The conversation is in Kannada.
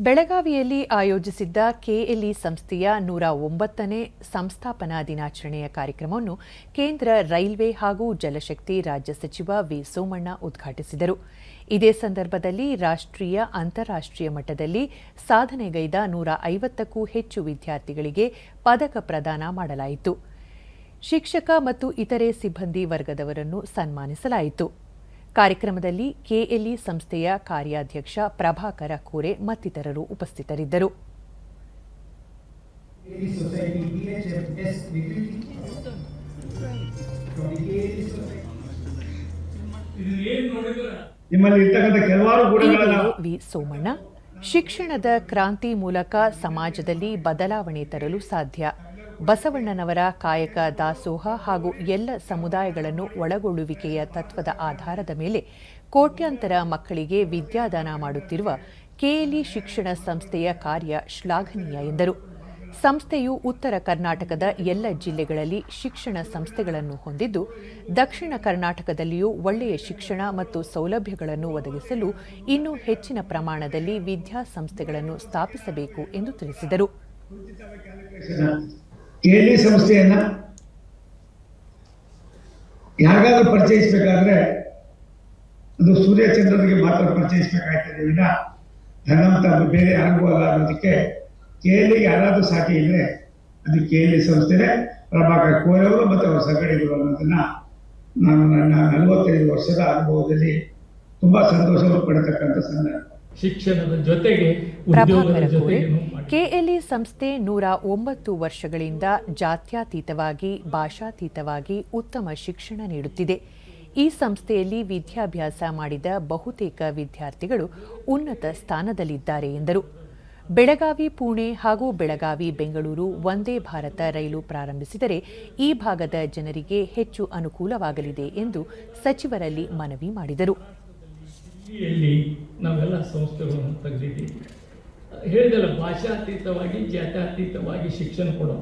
ಬೆಳಗಾವಿಯಲ್ಲಿ ಆಯೋಜಿಸಿದ್ದ ಕೆಎಲ್ಇ ಸಂಸ್ಥೆಯ ನೂರ ಒಂಬತ್ತನೇ ಸಂಸ್ಥಾಪನಾ ದಿನಾಚರಣೆಯ ಕಾರ್ಯಕ್ರಮವನ್ನು ಕೇಂದ್ರ ರೈಲ್ವೆ ಹಾಗೂ ಜಲಶಕ್ತಿ ರಾಜ್ಯ ಸಚಿವ ವಿ ಸೋಮಣ್ಣ ಉದ್ಘಾಟಿಸಿದರು. ಇದೇ ಸಂದರ್ಭದಲ್ಲಿ ರಾಷ್ಟ್ರೀಯ, ಅಂತಾರಾಷ್ಟ್ರೀಯ ಮಟ್ಟದಲ್ಲಿ ಸಾಧನೆಗೈದ ನೂರ ಐವತ್ತಕ್ಕೂ ಹೆಚ್ಚು ವಿದ್ಯಾರ್ಥಿಗಳಿಗೆ ಪದಕ ಪ್ರದಾನ ಮಾಡಲಾಯಿತು. ಶಿಕ್ಷಕ ಮತ್ತು ಇತರೆ ಸಿಬ್ಬಂದಿ ವರ್ಗದವರನ್ನು ಸನ್ಮಾನಿಸಲಾಯಿತು. ಕಾರ್ಯಕ್ರಮದಲ್ಲಿ ಕೆಎಲ್ಇ ಸಂಸ್ಥೆಯ ಕಾರ್ಯಾಧ್ಯಕ್ಷ ಪ್ರಭಾಕರ ಕೋರೆ ಮತ್ತಿತರರು ಉಪಸ್ಥಿತರಿದ್ದರು. ವಿ ಸೋಮಣ್ಣ. ಶಿಕ್ಷಣದ ಕ್ರಾಂತಿ ಮೂಲಕ ಸಮಾಜದಲ್ಲಿ ಬದಲಾವಣೆ ತರಲು ಸಾಧ್ಯ. ಬಸವಣ್ಣನವರ ಕಾಯಕ ದಾಸೋಹ ಹಾಗೂ ಎಲ್ಲ ಸಮುದಾಯಗಳನ್ನು ಒಳಗೊಳ್ಳುವಿಕೆಯ ತತ್ವದ ಆಧಾರದ ಮೇಲೆ ಕೋಟ್ಯಾಂತರ ಮಕ್ಕಳಿಗೆ ವಿದ್ಯಾದಾನ ಮಾಡುತ್ತಿರುವ ಕೆಎಲ್ಇ ಶಿಕ್ಷಣ ಸಂಸ್ಥೆಯ ಕಾರ್ಯ ಶ್ಲಾಘನೀಯ ಎಂದರು. ಸಂಸ್ಥೆಯು ಉತ್ತರ ಕರ್ನಾಟಕದ ಎಲ್ಲ ಜಿಲ್ಲೆಗಳಲ್ಲಿ ಶಿಕ್ಷಣ ಸಂಸ್ಥೆಗಳನ್ನು ಹೊಂದಿದ್ದು, ದಕ್ಷಿಣ ಕರ್ನಾಟಕದಲ್ಲಿಯೂ ಒಳ್ಳೆಯ ಶಿಕ್ಷಣ ಮತ್ತು ಸೌಲಭ್ಯಗಳನ್ನು ಒದಗಿಸಲು ಇನ್ನೂ ಹೆಚ್ಚಿನ ಪ್ರಮಾಣದಲ್ಲಿ ವಿದ್ಯಾಸಂಸ್ಥೆಗಳನ್ನು ಸ್ಥಾಪಿಸಬೇಕು ಎಂದು ತಿಳಿಸಿದರು. ಕೆಎಲ್ಇ ಸಂಸ್ಥೆಯನ್ನ ಯಾರಿಗಾದ್ರೂ ಪರಿಚಯಿಸಬೇಕಾದ್ರೆ ಅದು ಸೂರ್ಯಚಂದ್ರನಿಗೆ ಮಾತ್ರ ಪರಿಚಯಿಸಬೇಕಾಗ್ತದೆ ವಿನ ಧನಂತ ಬೇರೆ ಯಾರಿಗೂ ಅಲ್ಲ ಅನ್ನೋದಕ್ಕೆ ಕೇಳಿ ಯಾರಾದ್ರೂ ಸಾಟಿ ಇದ್ರೆ ಅದು ಕೆಎಲ್ಇ ಸಂಸ್ಥೆನೇ ಪ್ರಭಾಕರ್ ಕೋರೆಯವರು ಮತ್ತು ಅವರ ಸಂಘಟನೆಗಳು ಅನ್ನೋದನ್ನ ನಾನು ನನ್ನ ನಲವತ್ತೈದು ವರ್ಷದ ಅನುಭವದಲ್ಲಿ ತುಂಬಾ ಸಂತೋಷವನ್ನು ಪಡತಕ್ಕಂಥ ಸಂದರ್ಭ. ಶಿಕ್ಷಣದ ಜೊತೆಗೆ ಉದ್ಯೋಗದ ಮಾಡಿ ಕೆಎಲ್ಇ ಸಂಸ್ಥೆ ನೂರ ಒಂಬತ್ತು ವರ್ಷಗಳಿಂದ ಜಾತ್ಯಾತೀತವಾಗಿ, ಭಾಷಾತೀತವಾಗಿ ಉತ್ತಮ ಶಿಕ್ಷಣ ನೀಡುತ್ತಿದೆ. ಈ ಸಂಸ್ಥೆಯಲ್ಲಿ ವಿದ್ಯಾಭ್ಯಾಸ ಮಾಡಿದ ಬಹುತೇಕ ವಿದ್ಯಾರ್ಥಿಗಳು ಉನ್ನತ ಸ್ಥಾನದಲ್ಲಿದ್ದಾರೆ ಎಂದರು. ಬೆಳಗಾವಿ, ಪುಣೆ ಹಾಗೂ ಬೆಳಗಾವಿ, ಬೆಂಗಳೂರು ಒಂದೇ ಭಾರತ ರೈಲು ಪ್ರಾರಂಭಿಸಿದರೆ ಈ ಭಾಗದ ಜನರಿಗೆ ಹೆಚ್ಚು ಅನುಕೂಲವಾಗಲಿದೆ ಎಂದು ಸಚಿವರಲ್ಲಿ ಮನವಿ ಮಾಡಿದರು. ಹೇಳಿದಲ್ಲ ಭಾಷಾತೀತವಾಗಿ ಜಾತ್ಯಾತೀತವಾಗಿ ಶಿಕ್ಷಣ ಕೊಡೋ